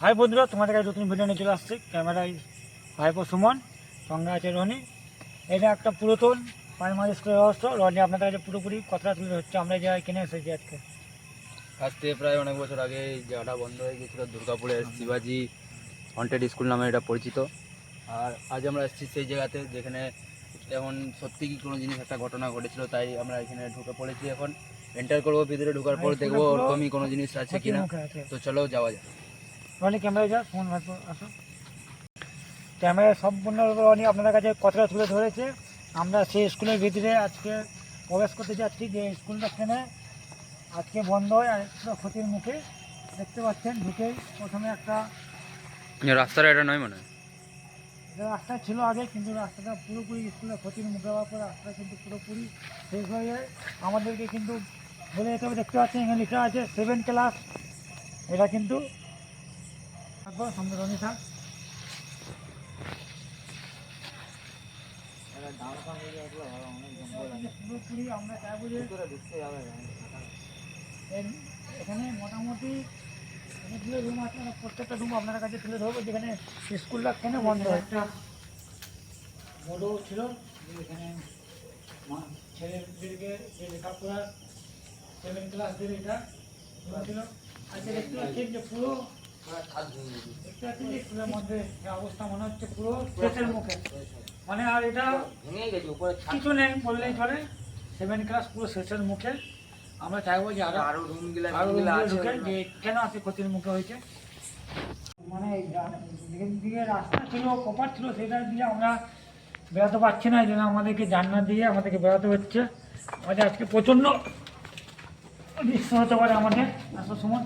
High বন্ধুরা তোমাদের কাছে নতুন ভিডিও নিয়ে চলে আসছে। ক্যামেরায় ভাইপো সুমন সঙ্গে আছে রনি। এটা একটা পুরাতন প্রাইমারি স্কুলের ব্যবস্থা রনি আপনাদের কাছে পুরোপুরি কথাটা তুলে হচ্ছে আমরা যা কিনে এসেছি আজকে। আজ থেকে প্রায় অনেক বছর আগে এই জায়গাটা বন্ধ হয়ে গেছিল দুর্গাপুরের শিবাজি হন্টেড স্কুল নামে এটা পরিচিত। আর আজ আমরা এসেছি সেই জায়গাতে যেখানে যেমন সত্যি কি কোনো জিনিস একটা ঘটনা ঘটেছিল তাই আমরা এখানে ঢুকে পড়েছি এখন। এন্টার করব ভিতরে ঢোকার পর দেখব ওরকমই কোনো জিনিস আছে কিনা। তো চলো যাওয়া যাক। রনি ক্যামেরায় যা সুমন ভাইপো আসো। ক্যামেরায় সম্পূর্ণ রনি আপনাদের কাছে কথাটা তুলে ধরেছে। আমরা সেই স্কুলের ভিতরে আজকে প্রবেশ করতে যাচ্ছি যে স্কুলটা এখানে আজকে বন্ধ হয় আর ক্ষতির মুখে দেখতে পাচ্ছেন ঢুকেই প্রথমে একটা রাস্তাটা এটা নয় মনে হয়। রাস্তা ছিল আগে কিন্তু রাস্তাটা পুরোপুরি স্কুলের ক্ষতির মুখে হওয়ার পর রাস্তা কিন্তু পুরোপুরি শেষ হয়ে যায়। আমাদেরকে কিন্তু বলে যেতে হবে দেখতে পাচ্ছেন এখানে লেখা আছে সেভেন ক্লাস এটা কিন্তু একবার সামনে রনি থাক। পুরোপুরি আমরা চাইব যে এখানে। মোটামুটি অনেকগুলো রুম আছে প্রত্যেকটা রুম আপনার কাছে তুলে ধরবো যেখানে স্কুলটা কেন বন্ধ। একটা বড় ছিল যে এখানে ছেলেদেরকে যে লেখাপড়া সেভেন ক্লাসদের এটা। ছিল আজকে দেখতে পাচ্ছেন যে পুরো অবস্থা মনে হচ্ছে পুরো শেষের মুখে। মানে আর এটা কিছু নেই বললেই চলে। সেভেন ক্লাস পুরো শেষের মুখে। আমরা চাইব যে আরও আরও রুম আরও রুমগুলো ঢুকে যে কেন আছে ক্ষতির মুখে হয়েছে। মানে দিকে রাস্তা ছিল কপার ছিল সেটা দিয়ে আমরা বেরোতে পারছি না এই জন্য আমাদেরকে জান্নাত দিয়ে আমাদেরকে বেরোতে হচ্ছে। আমাদের আজকে প্রচণ্ড গ্রীষ্ম হতে পারে আমাদের। আসার সময়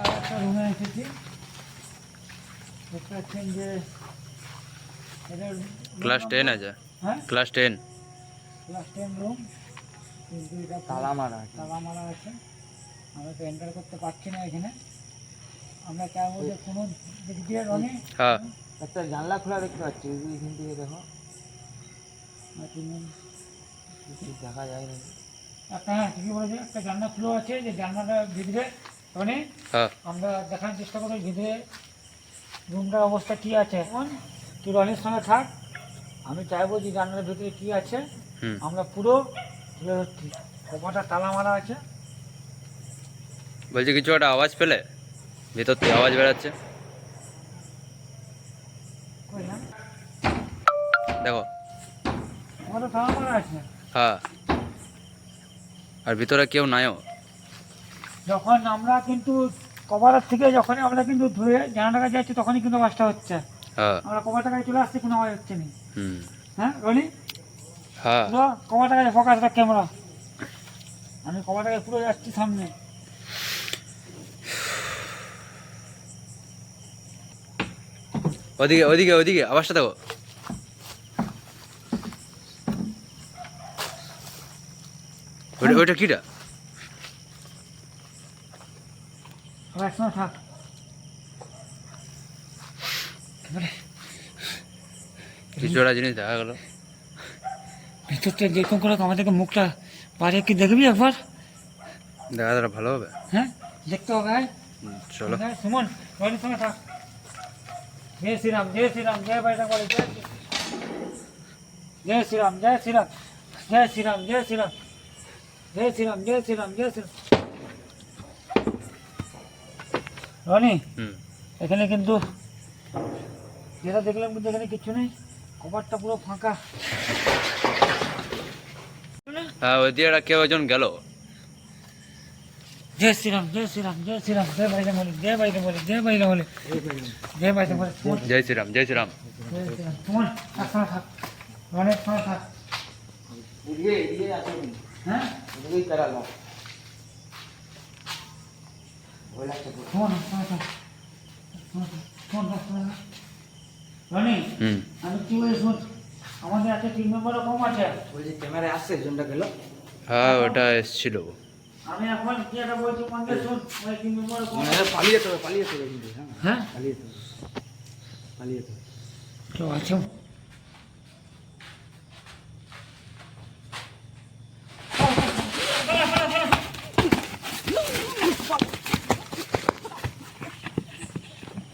আর একটা রুমে এসেছি দেখতে পাচ্ছেন যে এটা ক্লাস টেন আছে। হ্যাঁ? Class ten class ten room কিন্তু এটা তালা মারা তালা মারা আছে। আমরা তো এন্টার করতে পারছি না এখানে। আমরা চাইব যে কোনো দিক দিয়ে রনি। হ্যাঁ। একটা জানলা খোলা দেখতে পাচ্ছি। এখান থেকে দেখো। দেখা যায় না। একটা হ্যাঁ ঠিকই বলেছে। একটা জানলা খুলে আছে। যে জানলাটার ভিতরে রনি হ্যাঁ। আমরা দেখার চেষ্টা করব ভিতরে রুমটার অবস্থা কী আছে। এখন তুই রনির সঙ্গে থাক। আমি চাইব যে জানলার ভিতরে কী আছে। আমরা পুরো তুলে ধরছি। কপাটা তালা মারা আছে। বলছি কিছু একটা আওয়াজ পেলে? ভিতর থেকে আওয়াজ না? দেখো। কপাটা তালা মারা আছে। হ্যাঁ। আর ভিতরে কেউ নাইও। যখন আমরা কিন্তু কভারের থেকে যখন আমরা কিন্তু ধুয়ে জানাটা কাছে যাচ্ছি তখনই কিন্তু আওয়াজটা হচ্ছে। হ্যাঁ। আমরা কভারটা কাছে চলে আসছি কোনো আওয়াজ হচ্ছে না। হ্যাঁ রনি? হ্যাঁ। কভারটা কাছে ফোকাস রাখ ক্যামেরা আমি কভারটা কাছে পুরো যাচ্ছি সামনে। ওদিকে ওদিকে ওদিকে আওয়াজটা দেখো ওটা ওটা কিটা? একসঙ্গে থাক এবারে কিছু একটা জিনিস দেখা গেলো। ভিতরটা যেরকম করে আমাদেরকে মুখটা বাইরে কি দেখবি একবার? দেখা তারা ভালো হবে। হ্যাঁ দেখতে হবে আয়। চলো। হ্যাঁ, সুমন রনির সঙ্গে থাক। জয় শ্রীরাম জয় শ্রীরাম জয় বলে জয় জয় শ্রীরাম জয় শ্রীরাম জয় শ্রীরাম জয় শ্রীরাম। জয় শ্রীরাম জয় শ্রীরাম জয় শ্রীরাম। রনি এখানে কিন্তু যেটা দেখলাম কিন্তু এখানে কিছু নেই কভারটা পুরো ফাঁকা। হ্যাঁ ওই দিয়ে কেউ একজন গেল। জয় শ্রীরাম জয় শ্রীরাম জয় শ্রীরাম জয় বাইরে বলে জয় বাইরে বলে জয় বাইরে বলে জয় বাইরে বলে জয় শ্রীরাম জয় শ্রীরাম। জয় শ্রীরাম সুমন একসঙ্গে থাক রনির সঙ্গে থাক। এদিকে এদিকে আছে কিন্তু। হ্যাঁ? ভয় সুমন একসঙ্গে থাক। রনি আমি কি বলি শুন? আমাদের একটা টিম মেম্বারও কম আছে। বলছি ক্যামেরায় আসছে একজনটা গেল। হ্যাঁ ওটা এসছিল। আমি এখন কি একটা বলছি মন্দির শুন? ওই টিম কম মানে পালিয়ে যেতে হবে পালিয়ে যেতে হবে কিন্তু হ্যাঁ? হ্যাঁ পালিয়ে যেতে হবে পালিয়ে যেতে হবে কেউ আছে